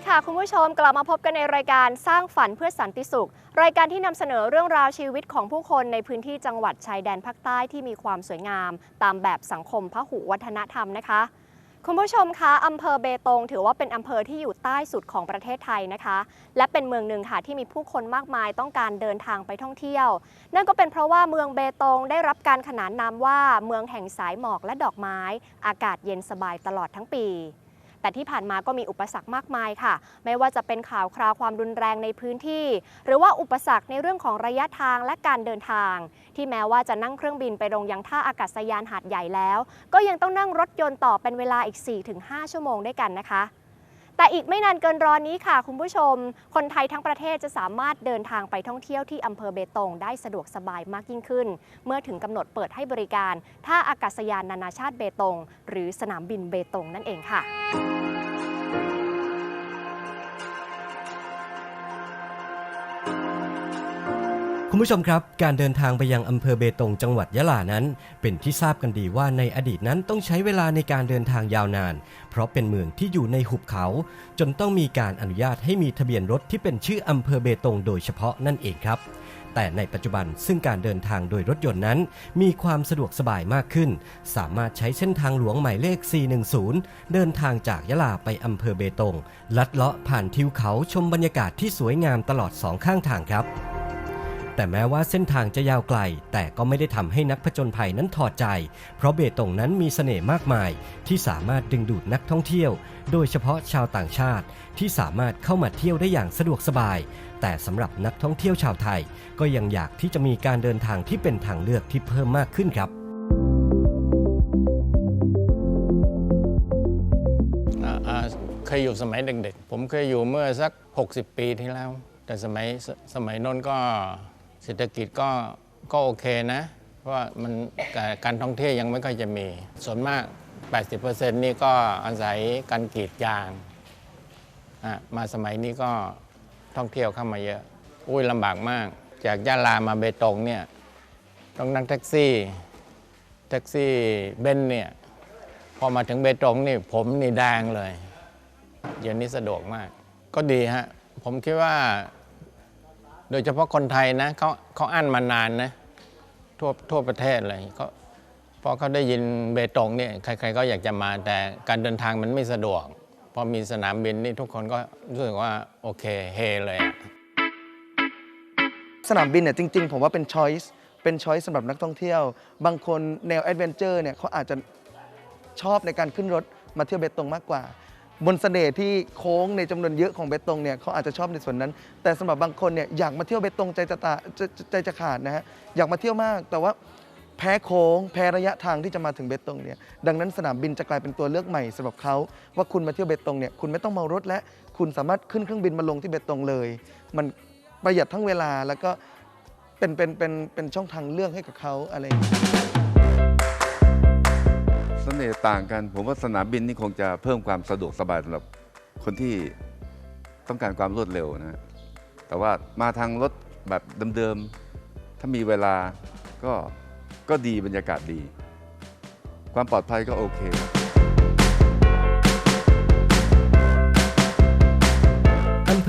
ดีค่ะคุณผู้ชมกลับมาพบกันในรายการสร้างฝันเพื่อสันติสุข รายการที่นำเสนอเรื่องราวชีวิตของผู้คนในพื้นที่จังหวัดชายแดนภาคใต้ที่มีความสวยงาม ตามแบบสังคมพหุวัฒนธรรมนะคะ คุณผู้ชมคะอำเภอเบตงถือว่าเป็นอำเภอที่อยู่ใต้สุดของประเทศไทยนะคะ และเป็นเมืองหนึ่งค่ะที่มีผู้คนมากมายต้องการเดินทางไปท่องเที่ยว นั่นก็เป็นเพราะว่าเมืองเบตงได้รับการขนานนามว่าเมืองแห่งสายหมอกและดอกไม้ อากาศเย็นสบายตลอดทั้งปี แต่ที่ผ่านมาก็มีอุปสรรคมากมายค่ะ ไม่ว่าจะเป็นข่าวคราวความรุนแรงในพื้นที่ หรือว่าอุปสรรคในเรื่องของระยะทางและการเดินทาง ที่แม้ว่าจะนั่งเครื่องบินไปลงยังท่าอากาศยานหาดใหญ่แล้ว ก็ยังต้องนั่งรถยนต์ต่อเป็นเวลาอีก 4-5 ชั่วโมงด้วยกันนะคะ แต่อีกไม่นานเกินรอนี้ค่ะ คุณผู้ชม คนไทยทั้งประเทศจะสามารถเดินทางไปท่องเที่ยวที่อำเภอเบตงได้สะดวกสบายมากยิ่งขึ้น เมื่อถึงกำหนดเปิดให้บริการท่าอากาศยานนานาชาติเบตง หรือสนามบินเบตงนั่นเองค่ะ ผู้ชมครับ การเดินทางไปยังอำเภอเบตงจังหวัดยะลานั้น เป็นที่ทราบกันดีว่าในอดีตนั้นต้องใช้เวลาในการเดินทางยาวนาน เพราะเป็นเมืองที่อยู่ในหุบเขา จนต้องมีการอนุญาตให้มีทะเบียนรถที่เป็นชื่ออำเภอเบตงโดยเฉพาะนั่นเองครับ แต่ในปัจจุบันซึ่งการเดินทางโดยรถยนต์นั้น มีความสะดวกสบายมากขึ้น สามารถใช้เส้นทางหลวงหมายเลข 410 เดินทางจากยะลาไปอำเภอเบตง ลัดเลาะผ่านทิวเขาชมบรรยากาศที่สวยงามตลอดสองข้างทางครับ แต่แม้ว่าเส้นทางจะยาวไกล แต่ก็ไม่ได้ทำให้นักผจญภัยนั้นถอดใจ เพราะเบตงนั้นมีเสน่ห์มากมาย ที่สามารถดึงดูดนักท่องเที่ยว โดยเฉพาะชาวต่างชาติ ที่สามารถเข้ามาเที่ยวได้อย่างสะดวกสบาย แต่สำหรับนักท่องเที่ยวชาวไทย ก็ยังอยากที่จะมีการเดินทางที่เป็นทางเลือกที่เพิ่มมากขึ้นครับเคยอยู่สมัยเด็กๆ ผมเคยอยู่เมื่อสัก 60 ปีที่แล้ว แต่สมัยสสมัยนนก็ เศรษฐกิจก็ก็โอเคนะ เพราะว่ามันการท่องเที่ยวยังไม่ค่อยจะมี ส่วนมาก 80%นี่ก็อาศัยการกรีดยางอะมาสมัยนี้ก็ท่องเที่ยวเข้ามาเยอะ อุ้ยลำบากมาก จากยะลามาเบตงเนี่ยต้องนั่งแท็กซี่แท็กซี่เบนเนี่ยพอมาถึงเบตงนี่ผมนี่แดงเลย เดี๋ยวนี้สะดวกมาก ก็ดีฮะ ผมคิดว่า โดยเฉพาะคนไทยนะเขาเขาอั้นมานานนะทั่วทั่วประเทศเลยเขาพอเขาได้ยินเบตงเนี่ยใคร ๆ ก็อยากจะมาแต่การเดินทางมันไม่สะดวก พอมีสนามบินนี่ทุกคนก็รู้สึกว่าโอเคเฮเลยอะสนามบินเนี่ยจริง ๆ ผมว่าเป็นช้อยส์เป็นช้อยส์สำหรับนักท่องเที่ยว บางคนแนวแอดเวนเจอร์เนี่ยเขาอาจจะชอบในการขึ้นรถมาเที่ยวเบตงมากกว่า บนเสน่ห์ที่โค้งในจำนวนเยอะของเบตงเนี่ยเขาอาจจะชอบในส่วนนั้น แต่สำหรับบางคนเนี่ยอยากมาเที่ยวเบตงใจจะตาใจใจจะขาดนะฮะอยากมาเที่ยวมาก แต่ว่าแพ้โค้งแพ้ระยะทางที่จะมาถึงเบตงเนี่ยดังนั้นสนามบินจะกลายเป็นตัวเลือกใหม่สำหรับเขาว่าคุณมาเที่ยวเบตงเนี่ยคุณไม่ต้องเมารถและคุณสามารถขึ้นเครื่องบินมาลงที่เบตงเลย มันประหยัดทั้งเวลาแล้วก็เป็นเป็นเป็นเป็นช่องทางเลือกให้กับเขาอะไรอย่างเงี้ย เนี่ยต่างกัน ผมว่าสนามบินนี่คงจะเพิ่มความสะดวกสบายสำหรับคนที่ต้องการความรวดเร็วนะฮะแต่ว่ามาทางรถแบบเดิมๆ ถ้ามีเวลาก็ก็ดีบรรยากาศดี ความปลอดภัยก็โอเค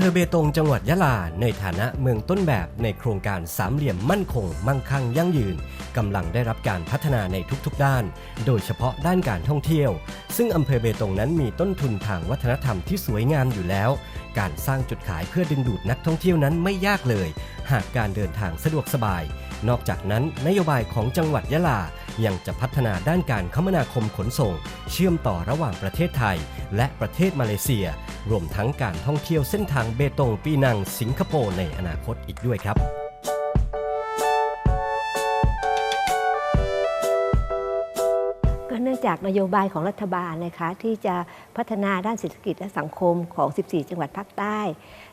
ภอเบตงจังหวัดยะลา ในฐานะเมืองต้นแบบในโครงการสามเหลี่ยมมั่นคง มั่งคั่งยั่งยืนกำลังได้รับการพัฒนาในทุกๆด้าน โดยเฉพาะด้านการท่องเที่ยว ซึ่งอำเภอเบตงนั้นมีต้นทุนทางวัฒนธรรมที่สวยงามอยู่แล้ว การสร้างจุดขายเพื่อดึงดูดนักท่องเที่ยวนั้นไม่ยากเลย หากการเดินทางสะดวกสบาย นอกจากนั้นนโยบายของจังหวัดยะลายังจะพัฒนาด้านการคมนาคมขนส่ง เชื่อมต่อระหว่างประเทศไทย และประเทศมาเลเซีย รวมทั้งการท่องเที่ยวเส้นทางเบตงปีนังสิงคโปร์ในอนาคตอีกด้วยครับเนื่องจากนโยบายของรัฐบาลนะคะที่จะพัฒนาด้านเศรษฐกิจและสังคมของ 14 จังหวัดภาคใต้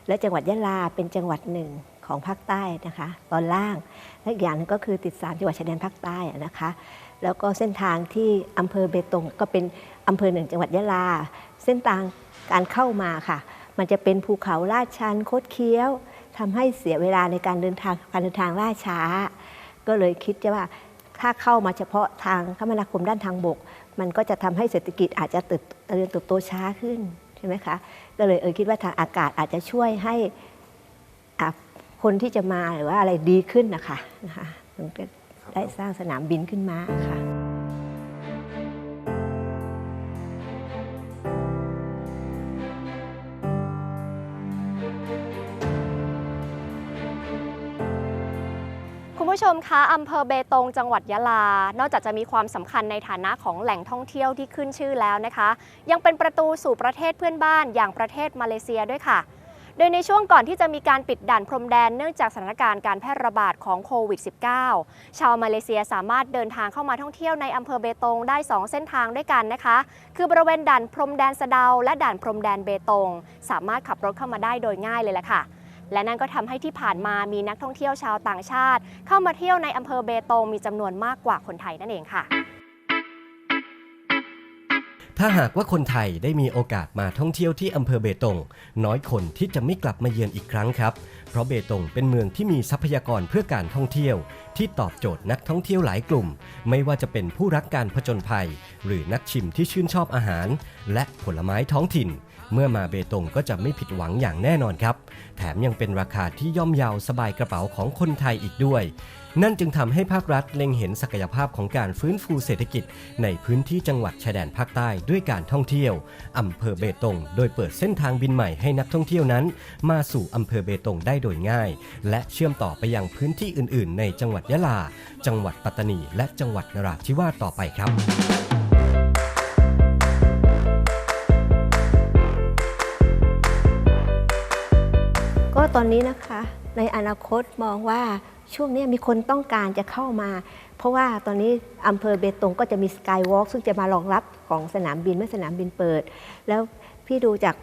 และจังหวัดยะลาเป็นจังหวัดหนึ่ง ของภาคใต้นะคะ ตอนล่างและอีกอย่างหนึงก็คือติดสามจังหวัดชายแดนภาคใต้นะคะ แล้วก็เส้นทางที่อำเภอเบตงก็เป็นอำเภอหนึ่งจังหวัดยะลา เส้นทางการเข้ามาค่ะ มันจะเป็นภูเขาลาดชันคดเคี้ยวทำให้เสียเวลาในการเดินทางการเดินทางล่าช้า ก็เลยคิดจะว่าถ้าเข้ามาเฉพาะทางคมนาคมด้านทางบก มันก็จะทำให้เศรษฐกิจอาจจะเติบโตช้าขึ้นใช่ไหมคะก็เลยเออคิดว่าทางอากาศอาจจะช่วยให้ คนที่จะมาหรือว่าอะไรดีขึ้นนะคะนะคะมันก็ได้สร้างสนามบินขึ้นมาค่ะคุณผู้ชมคะอำเภอเบตงจังหวัดยะลา นอกจากจะมีความสำคัญในฐานะของแหล่งท่องเที่ยวที่ขึ้นชื่อแล้วนะคะ ยังเป็นประตูสู่ประเทศเพื่อนบ้านอย่างประเทศมาเลเซียด้วยค่ะโดยในช่วงก่อนที่จะมีการปิดด่านพรมแดนเนื่องจากสถานการณ์การแพร่ระบาดของโควิด -19 ชาวมาเลเซียสามารถเดินทางเข้ามาท่องเที่ยวในอำเภอเบตงได้ 2 เส้นทางด้วยกันนะคะ คือบริเวณด่านพรมแดนสะเดา และด่านพรมแดนเบตง สามารถขับรถเข้ามาได้โดยง่ายเลยแหละค่ะและนั่นก็ทำให้ที่ผ่านมามีนักท่องเที่ยวชาวต่างชาติ เข้ามาเที่ยวในอำเภอเบตงมีจำนวนมากกว่าคนไทยนั่นเองค่ะ ถ้าหากว่าคนไทยได้มีโอกาสมาท่องเที่ยวที่อำเภอเบตง น้อยคนที่จะไม่กลับมาเยือนอีกครั้งครับ เพราะเบตงเป็นเมืองที่มีทรัพยากรเพื่อการท่องเที่ยว ที่ตอบโจทย์นักท่องเที่ยวหลายกลุ่ม ไม่ว่าจะเป็นผู้รักการผจญภัย หรือนักชิมที่ชื่นชอบอาหาร และผลไม้ท้องถิ่น เมื่อมาเบตงก็จะไม่ผิดหวังอย่างแน่นอนครับ แถมยังเป็นราคาที่ย่อมเยาวสบายกระเป๋าของคนไทยอีกด้วย นั่นจึงทำให้ภาครัฐเล็งเห็นศักยภาพของการฟื้นฟูเศรษฐกิจ ในพื้นที่จังหวัดชายแดนภาคใต้ด้วยการท่องเที่ยวอำเภอเบตง โดยเปิดเส้นทางบินใหม่ให้นักท่องเที่ยวนั้น มาสู่อำเภอเบตงได้โดยง่าย และเชื่อมต่อไปยังพื้นที่อื่น ๆ ในจังหวัดยะลา จังหวัดปัตตานี และจังหวัดนราธิวาสต่อไปครับ ตอนนี้นะคะ ในอนาคตมองว่าช่วงนี้มีคนต้องการจะเข้ามา เพราะว่าตอนนี้อำเภอเบตงก็จะมีสกายวอล์กซึ่งจะมารองรับของสนามบินเมื่อสนามบินเปิด แล้วพี่ดูจาก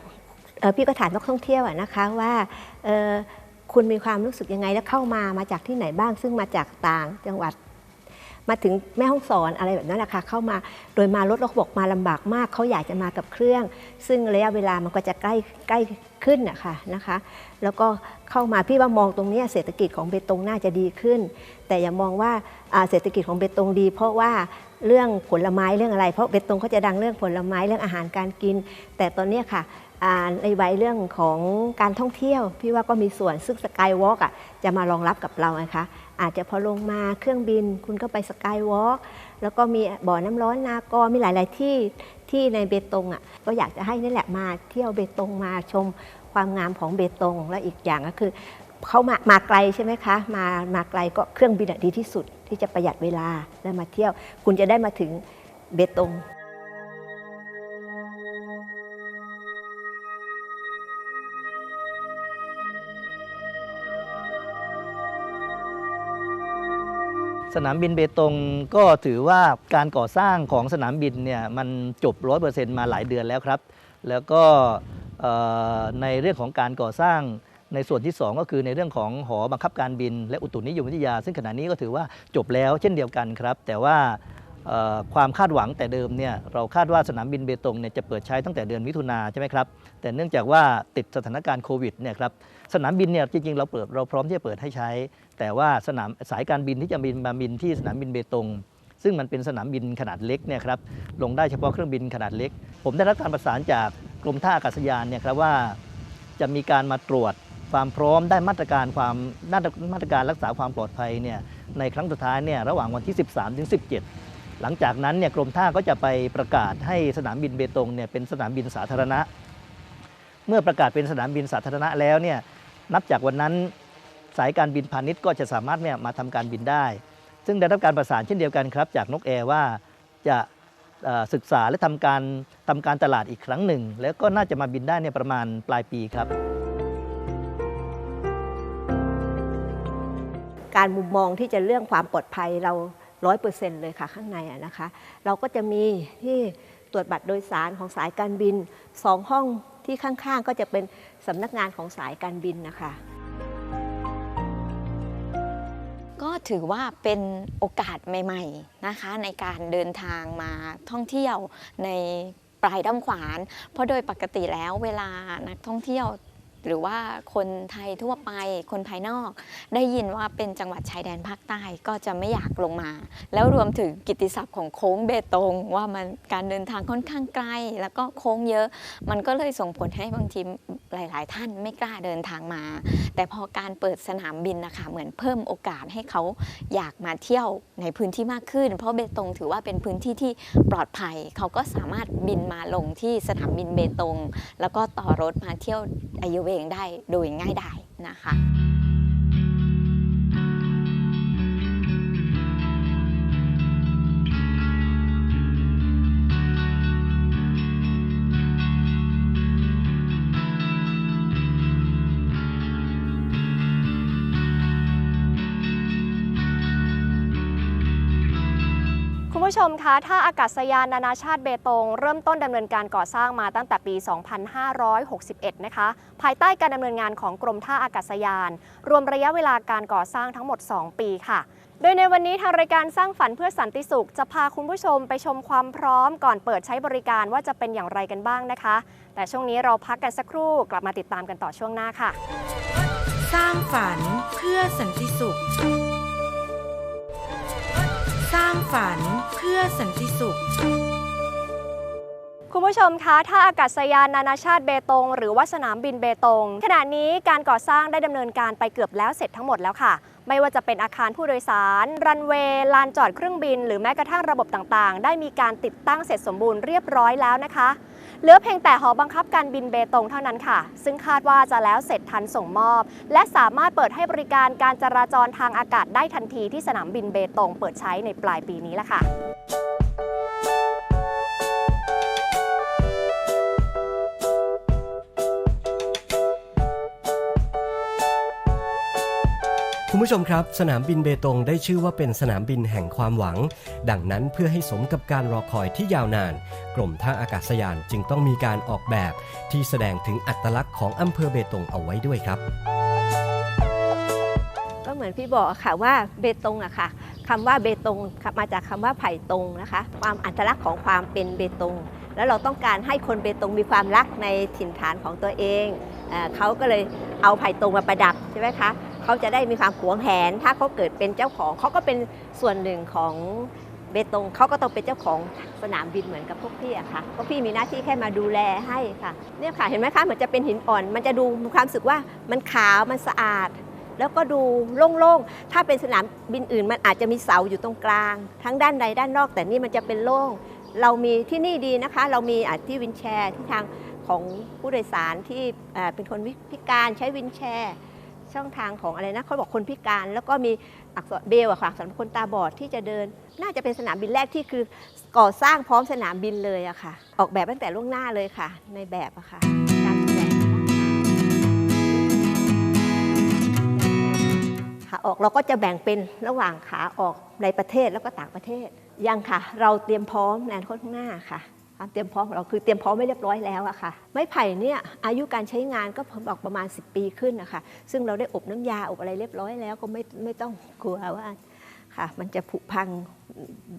เออพี่ก็ถามนักท่องเที่ยวอะนะคะว่าเออคุณมีความรู้สึกยังไงแล้วเข้ามามาจากที่ไหนบ้าง ซึ่งมาจากต่างจังหวัด มาถึงแม่ห้องสอนอะไรแบบนั้นแหละคะเข้ามาโดยมารถเราบอกมาลำบากมากเขาอยากจะมากับเครื่อง ซึ่งระยะเวลามันก็จะใกล้ใกล้ขึ้นนะคะนะคะ แล้วก็เข้ามาพี่ว่ามองตรงนี้เศรษฐกิจของเบตงน่าจะดีขึ้น แต่อย่ามองว่าเศรษฐกิจของเบตงดี เพราะว่า เรื่องผลไม้เรื่องอะไร เพราะเบตงเขาจะดังเรื่องผลไม้เรื่องอาหารการกิน แต่ตอนนี้ค่ะในวัยเรื่องของการท่องเที่ยว พี่ว่าก็มีส่วนซึ่งสกายวอล์กจะมารองรับกับเรานะคะอาจจะพอลงมาเครื่องบิน คุณก็ไปสกายวอล์กแล้วก็มีบ่อน้ำร้อนนากอมีหลาย ๆ ที่ที่ในเบตงอะก็อยากจะให้นี่แหละมาเที่ยวเบตงมาชมความงามของเบตง และอีกอย่างก็คือ เขามามาไกลใช่ไหมคะ มามาไกลก็เครื่องบินดีที่สุดที่จะประหยัดเวลาและมาเที่ยว คุณจะได้มาถึงเบตงสนามบินเบตงก็ถือว่าการก่อสร้างของสนามบินเนี่ยมันจบ 100%มาหลายเดือนแล้วครับ แล้วก็ในเรื่องของการก่อสร้าง ในส่วนที่ 2 ก็คือในเรื่องของหอบังคับการบิน และอุตุนิยมวิทยา ซึ่งขณะนี้ก็ถือว่าจบแล้วเช่นเดียวกันครับ แต่ว่าความคาดหวังแต่เดิมเนี่ยเราคาดว่าสนามบินเบตงเนี่ยจะเปิดใช้ตั้งแต่เดือนมิถุนาใช่ไหมครับแต่เนื่องจากว่าติดสถานการณ์โควิดเนี่ยครับสนามบินเนี่ยจริงๆเราเปิดเราพร้อมที่จะเปิดให้ใช้ แต่ว่าสนามสายการบินที่จะบินมาบินที่สนามบินเบตงซึ่งมันเป็นสนามบินขนาดเล็กเนี่ยครับลงได้เฉพาะเครื่องบินขนาดเล็ก ผมได้รับการประสานจากกรมท่าอากาศยานเนี่ยครับว่าจะมีการมาตรวจ ความพร้อมได้มาตรการความมาตรการรักษาความปลอดภัยเนี่ยในครั้งสุดท้ายเนี่ยระหว่างวันที่ 13ถึง17 หลังจากนั้นเนี่ยกรมท่าก็จะไปประกาศให้สนามบินเบตงเนี่ยเป็นสนามบินสาธารณะ เมื่อประกาศเป็นสนามบินสาธารณะแล้วเนี่ยนับจากวันนั้นสายการบินพาณิชย์ก็จะสามารถเนี่ยมาทำการบินได้ ซึ่งได้รับการประสานเช่นเดียวกันครับ จากนกแอร์ว่าจะศึกษาและทำการทำการตลาดอีกครั้งหนึ่ง แล้วก็น่าจะมาบินได้เนี่ยประมาณปลายปีครับ การมุมมองที่จะเรื่องความปลอดภัยเราร้อยเปอร์เซ็นต์เลยค่ะข้างในอะนะคะ เราก็จะมีที่ตรวจบัตรโดยสารของสายการบินสองห้องที่ข้างๆ ก็จะเป็นสำนักงานของสายการบินนะคะ ก็ถือว่าเป็นโอกาสใหม่ๆนะคะ ในการเดินทางมาท่องเที่ยวในปลายด้าขวาน เพราะโดยปกติแล้วเวลานักท่องเที่ยว หรือว่าคนไทยทั่วไปคนภายนอก ได้ยินว่าเป็นจังหวัดชายแดนภาคใต้ก็จะไม่อยากลงมา แล้วรวมถึงกิตติศัพท์ของโค้งเบตง ว่ามันการเดินทางค่อนข้างไกล แล้วก็โค้งเยอะ มันก็เลยส่งผลให้บางทีหลาย ๆ ท่านไม่กล้าเดินทางมา แต่พอการเปิดสนามบินนะคะเหมือนเพิ่มโอกาสให้เขาอยากมาเที่ยวในพื้นที่มากขึ้น เพราะเบตงถือว่าเป็นพื้นที่ที่ปลอดภัย เขาก็สามารถบินมาลงที่สนามบินเบตง แล้วก็ต่อรถมาเที่ยวอเยเวงได้โดยง่ายดายนะคะ คุณผู้ชมคะท่าอากาศยานนานาชาติเบตง เริ่มต้นดำเนินการก่อสร้างมาตั้งแต่ปี 2561 นะคะ ภายใต้การดำเนินงานของกรมท่าอากาศยาน รวมระยะเวลาการก่อสร้างทั้งหมด 2 ปีค่ะ โดยในวันนี้ทางรายการสร้างฝันเพื่อสันติสุข จะพาคุณผู้ชมไปชมความพร้อมก่อนเปิดใช้บริการว่าจะเป็นอย่างไรกันบ้างนะคะ แต่ช่วงนี้เราพักกันสักครู่กลับมาติดตามกันต่อช่วงหน้าค่ะ สร้างฝันเพื่อสันติสุข ฝันเพื่อสันติสุข คุณผู้ชมคะท่าอากาศยานนานาชาติเบตง หรือว่าสนามบินเบตง ขณะนี้การก่อสร้างได้ดำเนินการไปเกือบแล้วเสร็จทั้งหมดแล้วค่ะ ไม่ว่าจะเป็นอาคารผู้โดยสาร รันเวย์ลานจอดเครื่องบิน หรือแม้กระทั่งระบบต่างๆ ได้มีการติดตั้งเสร็จสมบูรณ์เรียบร้อยแล้วนะคะเหลือเพียงแต่หอบังคับการบินเบตงเท่านั้นค่ะ ซึ่งคาดว่าจะแล้วเสร็จทันส่งมอบ และสามารถเปิดให้บริการการจราจรทางอากาศได้ทันทีที่สนามบินเบตงเปิดใช้ในปลายปีนี้ละค่ะ คุณผู้ชมครับ สนามบินเบตงได้ชื่อว่าเป็นสนามบินแห่งความหวัง ดังนั้นเพื่อให้สมกับการรอคอยที่ยาวนาน กรมท่าอากาศยานจึงต้องมีการออกแบบ ที่แสดงถึงอัตลักษณ์ของอำเภอเบตงเอาไว้ด้วยครับ ก็เหมือนพี่บอกค่ะว่าเบตงอะค่ะคำว่าเบตงมาจากคำว่าไผ่ตงนะคะ ความอัตลักษณ์ของความเป็นเบตงแล้วเราต้องการให้คนเบตงมีความรักในถิ่นฐานของตัวเองเอเขาก็เลยเอาไผ่ตรงมาประดับใช่ไหมคะ เขาจะได้มีความหวงแหน ถ้าเขาเกิดเป็นเจ้าของเขาก็เป็นส่วนหนึ่งของเบตงเขาก็ต้องเป็นเจ้าของสนามบินเหมือนกับพวกพี่อะค่ะพวกพี่มีหน้าที่แค่มาดูแลให้ค่ะเนี่ยค่ะเห็นไหมคะเหมือนจะเป็นหินอ่อน มันจะดูมีความรู้สึกว่ามันขาวมันสะอาด แล้วก็ดูโล่งๆถ้าเป็นสนามบินอื่น มันอาจจะมีเสาอยู่ตรงกลาง ทั้งด้านในด้านนอก แต่นี่มันจะเป็นโล่งเรามีที่นี่ดีนะคะ เรามีอะที่วินแชร์ที่ทางของผู้โดยสารที่เป็นคนพิการใช้วินแชร์ ช่องทางของอะไรนะเขาบอกคนพิการ แล้วก็มีอักษรเบลอะค่ะสำหรับคนตาบอดที่จะเดิน น่าจะเป็นสนามบินแรกที่คือก่อสร้างพร้อมสนามบินเลยอะค่ะ ออกแบบตั้งแต่ล่วงหน้าเลยค่ะ ในแบบอะค่ะการแสดงขาออกเราก็จะแบ่งเป็นระหว่างขาออกในประเทศแล้วก็ต่างประเทศ ยังค่ะ เราเตรียมพร้อมในอนาคตข้างหน้าค่ะ เตรียมพร้อมของเราคือเตรียมพร้อมไม่เรียบร้อยแล้วอะค่ะ ไม้ไผ่เนี่ยอายุการใช้งานก็ผมบอกประมาณ 10 ปีขึ้นนะคะซึ่งเราได้อบน้ำยาอบอะไรเรียบร้อยแล้วก็ไม่ไม่ต้องกลัวว่าค่ะ มันจะผุพัง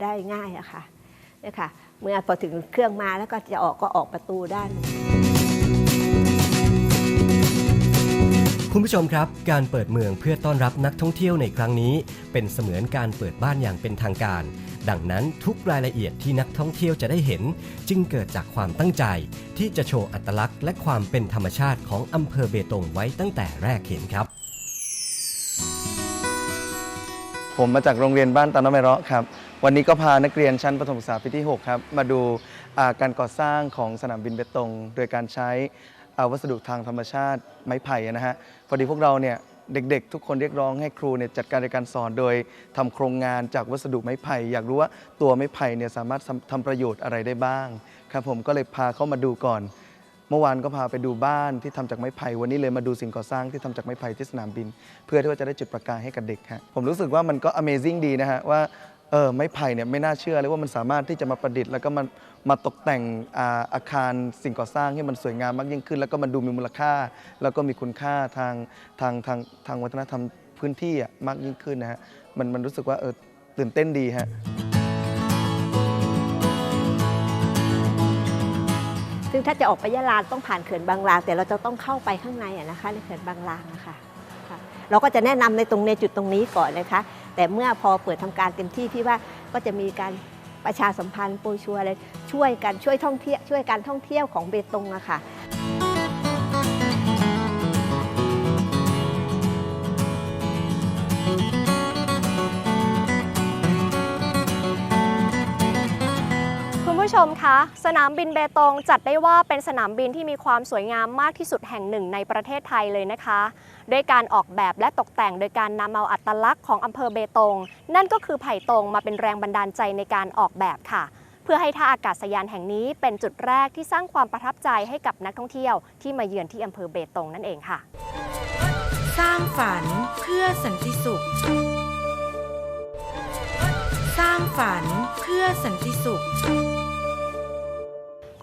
ได้ง่ายอะค่ะเนี่ยค่ะเมื่อพอถึงเครื่องมาแล้วก็จะออกก็ออกประตูด้านคุณผู้ชมครับ การเปิดเมืองเพื่อต้อนรับนักท่องเที่ยวในครั้งนี้ เป็นเสมือนการเปิดบ้านอย่างเป็นทางการ ดังนั้นทุกรายละเอียดที่นักท่องเที่ยวจะได้เห็น จึงเกิดจากความตั้งใจ ที่จะโชว์อัตลักษณ์และความเป็นธรรมชาติของอำเภอเบตงไว้ตั้งแต่แรกเห็นครับ ผมมาจากโรงเรียนบ้านตาน้องไม่เราะครับ วันนี้ก็พานักเรียนชั้นประถมศึกษาปีที่ 6 ครับ มาดูาการก่อสร้างของสนามบินเบตง โดยการใช้วัสดุทางธรรมชาติไม้ไผ่นะฮะพอดีพวกเราเนี่ย เด็ก ๆ ทุกคนเรียกร้องให้ครูเนี่ยจัดการในการสอนโดยทำโครงงานจากวัสดุไม้ไผ่อยากรู้ว่าตัวไม้ไผ่เนี่ยสามารถทำทำประโยชน์อะไรได้บ้างครับผมก็เลยพาเข้ามาดูก่อน เมื่อวานก็พาไปดูบ้านที่ทำจากไม้ไผ่วันนี้เลยมาดูสิ่งก่อสร้างที่ทำจากไม้ไผ่ที่สนามบิน เพื่อที่ว่าจะได้จุดประกายให้กับเด็กฮะผมรู้สึกว่ามันก็ Amazing ดีนะฮะว่า เออไม้ไผ่เนี่ยไม่น่าเชื่อเลยว่ามันสามารถที่จะมาประดิษฐ์ แล้วก็มันมาตกแต่งอาอาคารสิ่งก่อสร้างให้มันสวยงามมากยิ่งขึ้น แล้วก็มันดูมีมูลค่า แล้วก็มีคุณค่าทางทางทางทางวัฒนธรรมพื้นที่อะมากยิ่งขึ้นนะฮะมันมันรู้สึกว่าเออตื่นเต้นดีฮะ ซึ่งถ้าจะออกไปยะลาต้องผ่านเขื่อนบางลางแต่เราจะต้องเข้าไปข้างในอะนะคะในเขื่อนบางลางนะคะค่ะเราก็จะแนะนำในตรงในจุดตรงนี้ก่อนนะคะ แต่เมื่อพอเปิดทำการเต็มที่พี่ว่าก็จะมีการประชาสัมพันธ์โปรชัวร์อะไรช่วยกันช่วยท่องเที่ยวช่วยการท่องเที่ยวของเบตงอะค่ะคุณผู้ชมคะสนามบินเบตงจัดได้ว่าเป็นสนามบินที่มีความสวยงามมากที่สุดแห่งหนึ่งในประเทศไทยเลยนะคะ ด้วยการออกแบบและตกแต่งโดยการนำเอาอัตลักษณ์ของอำเภอเบตง นั่นก็คือไผ่ตรงมาเป็นแรงบันดาลใจในการออกแบบค่ะ เพื่อให้ท่าอากาศยานแห่งนี้เป็นจุดแรกที่สร้างความประทับใจให้กับนักท่องเที่ยวที่มาเยือนที่อำเภอเบตงนั่นเองค่ะ สร้างฝันเพื่อสันติสุข สร้างฝันเพื่อสันติสุข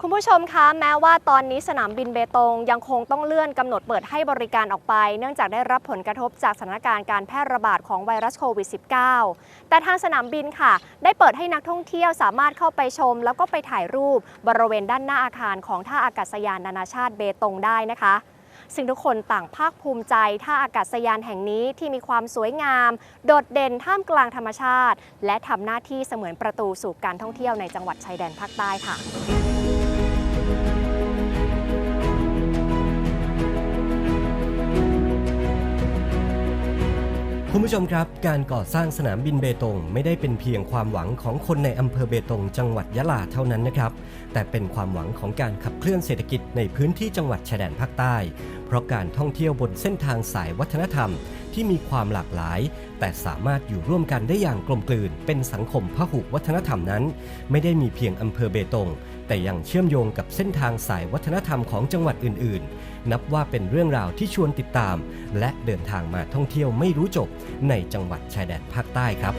คุณผู้ชมคะแม้ว่าตอนนี้สนามบินเบตงยังคงต้องเลื่อนกำหนดเปิดให้บริการออกไป เนื่องจากได้รับผลกระทบจากสถานการณ์การแพร่ระบาดของไวรัสโควิด -19 แต่ทางสนามบินค่ะ ได้เปิดให้นักท่องเที่ยวสามารถเข้าไปชม แล้วก็ไปถ่ายรูปบริเวณด้านหน้าอาคารของท่าอากาศยานนานาชาติเบตงได้นะคะซึ่งทุกคนต่างภาคภูมิใจท่าอากาศยานแห่งนี้ที่มีความสวยงาม โดดเด่นท่ามกลางธรรมชาติ และทำหน้าที่เสมือนประตูสู่การท่องเที่ยวในจังหวัดชายแดนภาคใต้ค่ะ คุณผู้ชมครับ การก่อสร้างสนามบินเบตงไม่ได้เป็นเพียงความหวังของคนในอำเภอเบตง จังหวัดยะลาเท่านั้นนะครับ แต่เป็นความหวังของการขับเคลื่อนเศรษฐกิจในพื้นที่จังหวัดชายแดนภาคใต้ เพราะการท่องเที่ยวบนเส้นทางสายวัฒนธรรม ที่มีความหลากหลาย แต่สามารถอยู่ร่วมกันได้อย่างกลมกลืน เป็นสังคมพหุวัฒนธรรมนั้น ไม่ได้มีเพียงอำเภอเบตง แต่ยังเชื่อมโยงกับเส้นทางสายวัฒนธรรมของจังหวัดอื่น ๆ นับว่าเป็นเรื่องราวที่ชวนติดตาม และเดินทางมาท่องเที่ยวไม่รู้จบในจังหวัดชายแดนภาคใต้ครับ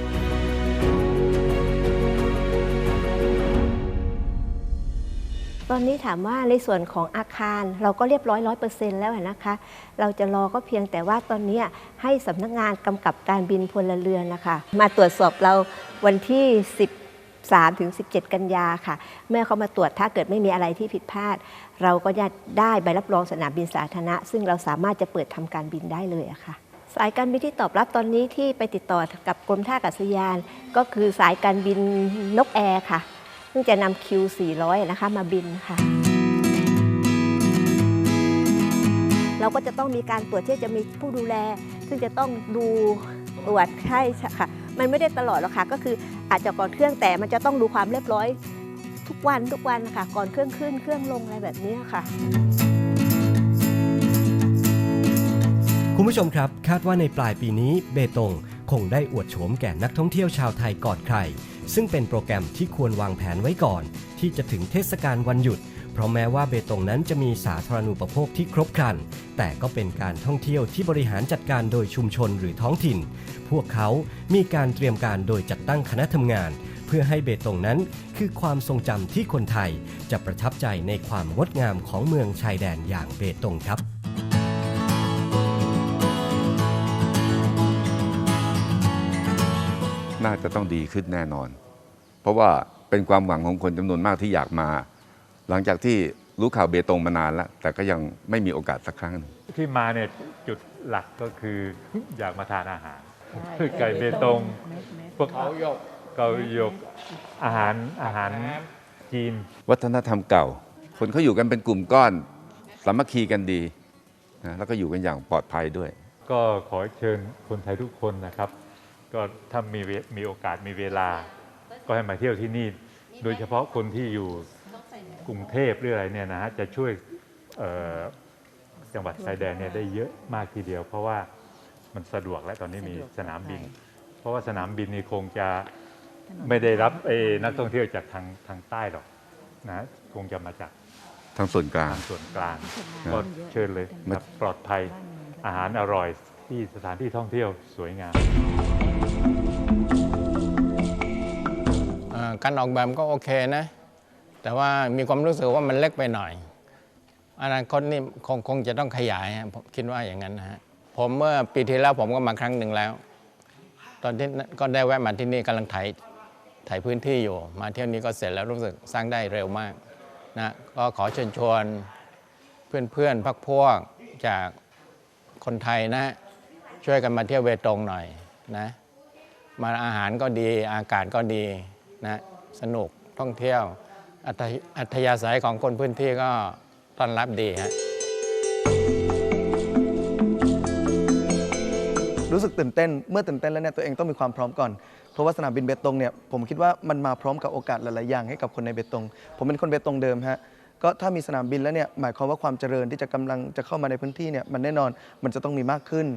ตอนนี้ถามว่าในส่วนของอาคารเราก็เรียบร้อยร้อยเปอร์เซ็นต์แล้วนะคะ เราจะรอก็เพียงแต่ว่าตอนนี้ให้สำนักงานกำกับการบินพลเรือนนะคะ มาตรวจสอบเราวันที่ 13 ถึง 17 กันยาค่ะ เมื่อเขามาตรวจถ้าเกิดไม่มีอะไรที่ผิดพลาด เราก็จะได้ใบรับรองสนามบินสาธารณะ ซึ่งเราสามารถจะเปิดทำการบินได้เลยอะค่ะ สายการบินที่ตอบรับตอนนี้ที่ไปติดต่อกับกรมท่าอากาศยาน ก็คือสายการบินนกแอร์ค่ะซึ่งจะนำ Q400 นะคะมาบินค่ะเราก็จะต้องมีการตรวจที่จะมีผู้ดูแล ซึ่งจะต้องดูตรวจให้ค่ะ มันไม่ได้ตลอดหรอกค่ะ ก็คืออาจจะก่อนเครื่องแต่มันจะต้องดูความเรียบร้อย ทุกวันทุกวันค่ะ ก่อนเครื่องขึ้นเครื่องลงอะไรแบบนี้ค่ะ คุณผู้ชมครับคาดว่าในปลายปีนี้เบตงคงได้อวดโฉมแก่นักท่องเที่ยวชาวไทยก่อนใคร ซึ่งเป็นโปรแกรมที่ควรวางแผนไว้ก่อน ที่จะถึงเทศกาลวันหยุด เพราะแม้ว่าเบตงนั้นจะมีสาธารณูปโภคที่ครบครัน แต่ก็เป็นการท่องเที่ยวที่บริหารจัดการโดยชุมชนหรือท้องถิ่น พวกเขามีการเตรียมการโดยจัดตั้งคณะทำงาน เพื่อให้เบตงนั้นคือความทรงจำที่คนไทย จะประทับใจในความงดงามของเมืองชายแดนอย่างเบตงครับน่าจะต้องดีขึ้นแน่นอน เพราะว่าเป็นความหวังของคนจำนวนมากที่อยากมา หลังจากที่รู้ข่าวเบตงมานานแล้ว แต่ก็ยังไม่มีโอกาสสักครั้งหนึ่งที่มาเนี่ยจุดหลักก็คืออยากมาทานอาหารคือไก่เบตงพวกเขายกเกาหยกอาหารอาหารจีน วัฒนธรรมเก่า คนเขาอยู่กันเป็นกลุ่มก้อน สามัคคีกันดีนะแล้วก็อยู่กันอย่างปลอดภัยด้วย ก็ขอเชิญคนไทยทุกคนนะครับ ก็ถ้ามีเวมีโอกาสมีเวลา ก็ให้มาเที่ยวที่นี่ โดยเฉพาะคนที่อยู่ กรุงเทพหรืออะไรเนี่ยนะฮะจะช่วยเอ่อจังหวัดชายแดนเนี่ยได้เยอะมากทีเดียว เพราะว่ามันสะดวกและตอนนี้มีสนามบิน เพราะว่าสนามบินนี่คงจะไม่ได้รับเอ่อนักท่องเที่ยวจากทางทางใต้หรอกนะคงจะมาจากทางส่วนกลางทางส่วนกลางครับก็เชิญเลยครับปลอดภัยอาหารอร่อยที่สถานที่ท่องเที่ยวสวยงามการออกแบบก็โอเคนะ แต่ว่ามีความรู้สึกว่ามันเล็กไปหน่อยอนาคตนี่คงคงจะต้องขยายผมคิดว่าอย่างนั้นนะฮะผมเมื่อปีที่แล้วผมก็มาครั้งหนึ่งแล้ว ตอนที่ก็ได้แวะมาที่นี่กำลังไถไถพื้นที่อยู่ มาเที่ยวนี้ก็เสร็จแล้วรู้สึกสร้างได้เร็วมากนะก็ขอเชิญชวนเพื่อนๆพักพวกจากคนไทยนะ ช่วยกันมาเที่ยวเวตงหน่อยนะมาอาหารก็ดีอากาศก็ดีนะสนุกท่องเที่ยว อัธยาศัยของคนพื้นที่ก็ต้อนรับดีฮะรู้สึกตื่นเต้น เมื่อตื่นเต้นแล้วเนี่ยตัวเองต้องมีความพร้อมก่อน เพราะว่าสนามบินเบตงเนี่ยผมคิดว่ามันมาพร้อมกับโอกาสหลาย ๆ อย่างให้กับคนในเบตง ผมเป็นคนเบตงเดิมฮะ ก็ถ้ามีสนามบินแล้วเนี่ยหมายความว่าความเจริญที่จะกำลังจะเข้ามาในพื้นที่เนี่ยมันแน่นอนมันจะต้องมีมากขึ้น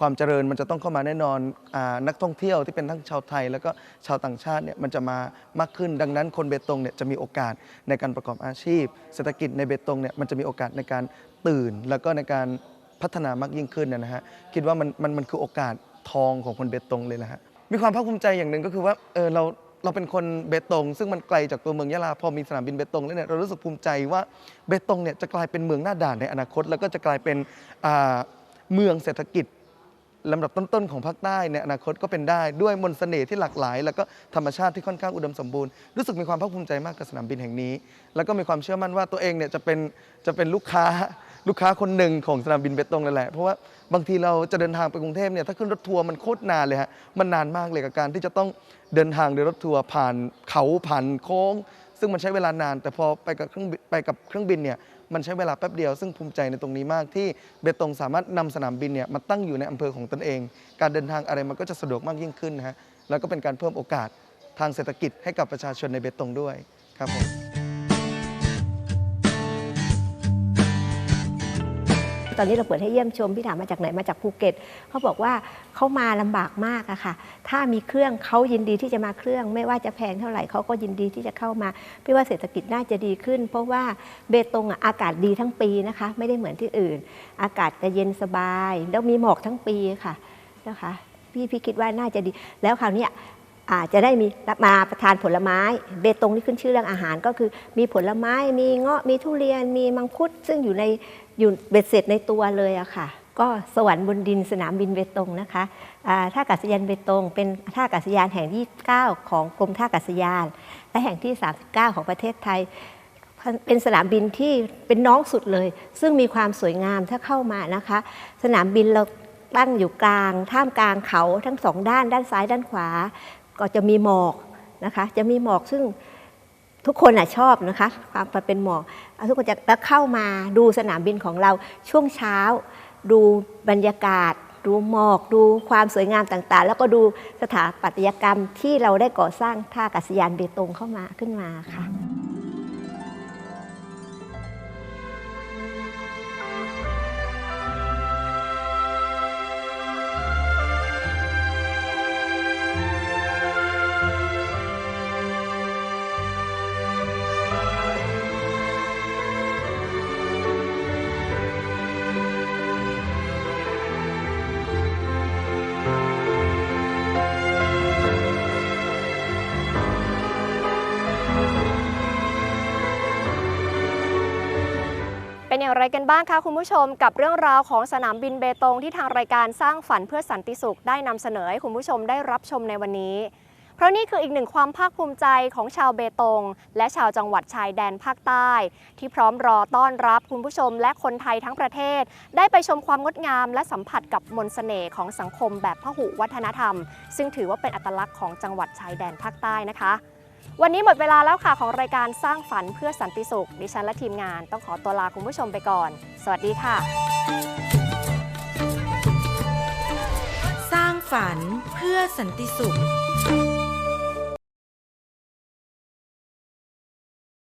ความเจริญมันจะต้องเข้ามาแน่นอนอนักท่องเที่ยวที่เป็นทั้งชาวไทย แล้วก็ชาวต่างชาติเนี่ยมันจะมามากขึ้น ดังนั้นคนเบตงเนี่ยจะมีโอกาสในการประกอบอาชีพ เศรษฐกิจในเบตงเนี่ยมันจะมีโอกาสในการตื่น แล้วก็ในการพัฒนามากยิ่งขึ้นนะฮะคิดว่ามันมันมันคือโอกาสทองของคนเบตงเลยนะฮะมีความภาคภูมิใจอย่างหนึ่งก็คือว่าเออเราเราเป็นคนเบตง ซึ่งมันไกลจากตัวเมืองยะลาพอมีสนามบินเบตงแล้วเนี่ยเรารู้สึกภูมิใจว่าเบตงเนี่ยจะกลายเป็นเมืองหน้าด่านในอนาคต แล้วก็จะกลายเป็นเมืองเศรษฐกิจ ลำดับต้นๆของภาคใต้ในอนาคตก็เป็นได้ด้วยมนต์เสน่ห์ที่หลากหลาย แล้วก็ธรรมชาติที่ค่อนข้างอุดมสมบูรณ์รู้สึกมีความภาคภูมิใจมากกับสนามบินแห่งนี้ แล้วก็มีความเชื่อมั่นว่าตัวเองเนี่ยจะเป็นจะเป็นลูกค้าลูกค้าคนหนึ่งของสนามบินเบตงเลยแหละเพราะว่าบางทีเราจะเดินทางไปกรุงเทพเนี่ยถ้าขึ้นรถทัวร์มันโคตรนานเลยฮะมันนานมากเลยกับการที่จะต้องเดินทางโดยรถทัวร์ผ่านเขาผ่านโค้ง ซึ่งมันใช้เวลานาน แต่พอไปกับเครื่องบินไปกับเครื่องบินเนี่ย มันใช้เวลาแป๊บเดียวซึ่งภูมิใจในตรงนี้มากที่เบตงสามารถนำสนามบินเนี่ยมาตั้งอยู่ในอำเภอของตนเอง การเดินทางอะไรมันก็จะสะดวกมากยิ่งขึ้นนะฮะแล้วก็เป็นการเพิ่มโอกาสทางเศรษฐกิจให้กับประชาชนในเบตงด้วยครับผม ตอนนี้เราเปิดให้เยี่ยมชมพี่ถามมาจากไหนมาจากภูเก็ตเขาบอกว่าเขามาลำบากมากอะค่ะ ถ้ามีเครื่องเขายินดีที่จะมาเครื่อง ไม่ว่าจะแพงเท่าไหร่เขาก็ยินดีที่จะเข้ามาพี่ว่าเศรษฐกิจน่าจะดีขึ้น เพราะว่าเบตงอะอากาศดีทั้งปีนะคะ ไม่ได้เหมือนที่อื่น อากาศจะเย็นสบาย แล้วมีหมอกทั้งปีค่ะนะคะพี่พี่คิดว่าน่าจะดี แล้วคราวนี้อาจจะได้มีมาประทานผลไม้ เบตงนี่ขึ้นชื่อเรื่องอาหารก็คือ มีผลไม้มีเงาะมีทุเรียนมีมังคุด ซึ่งอยู่ใน อยู่เบ็ดเสร็จในตัวเลยอะค่ะ ก็สวรรค์บนดินสนามบินเบตงนะคะท่าอากาศยานเบตง เป็นท่าอากาศยานแห่งที่9ของกรมท่าอากาศยาน และแห่งที่ 39 ของประเทศไทย เป็นสนามบินที่เป็นน้องสุดเลย ซึ่งมีความสวยงามถ้าเข้ามานะคะ สนามบินเราตั้งอยู่กลาง ท่ามกลางเขาทั้งสองด้านด้านซ้ายด้านขวา ก็จะมีหมอกนะคะ จะมีหมอกซึ่ง ทุกคนอะชอบนะคะ ความเป็นหมอกทุกคนจะแล้วเข้ามาดูสนามบินของเราช่วงเช้า ดูบรรยากาศ ดูหมอก ดูความสวยงามต่างๆ แล้วก็ดูสถาปัตยกรรมที่เราได้ก่อสร้างท่าอากาศยานเบตงเข้ามาขึ้นมาค่ะ เป็นอย่างไรกันบ้างคะคุณผู้ชม กับเรื่องราวของสนามบินเบตงที่ทางรายการสร้างฝันเพื่อสันติสุขได้นำเสนอให้คุณผู้ชมได้รับชมในวันนี้ เพราะนี่คืออีกหนึ่งความภาคภูมิใจของชาวเบตง และชาวจังหวัดชายแดนภาคใต้ ที่พร้อมรอต้อนรับคุณผู้ชมและคนไทยทั้งประเทศ ได้ไปชมความงดงาม และสัมผัสกับมนต์เสน่ห์ของสังคมแบบพหุวัฒนธรรม ซึ่งถือว่าเป็นอัตลักษณ์ของจังหวัดชายแดนภาคใต้นะคะ วันนี้หมดเวลาแล้วค่ะของรายการสร้างฝันเพื่อสันติสุข ดิฉันและทีมงานต้องขอตัวลาคุณผู้ชมไปก่อน สวัสดีค่ะ สร้างฝันเพื่อสันติสุข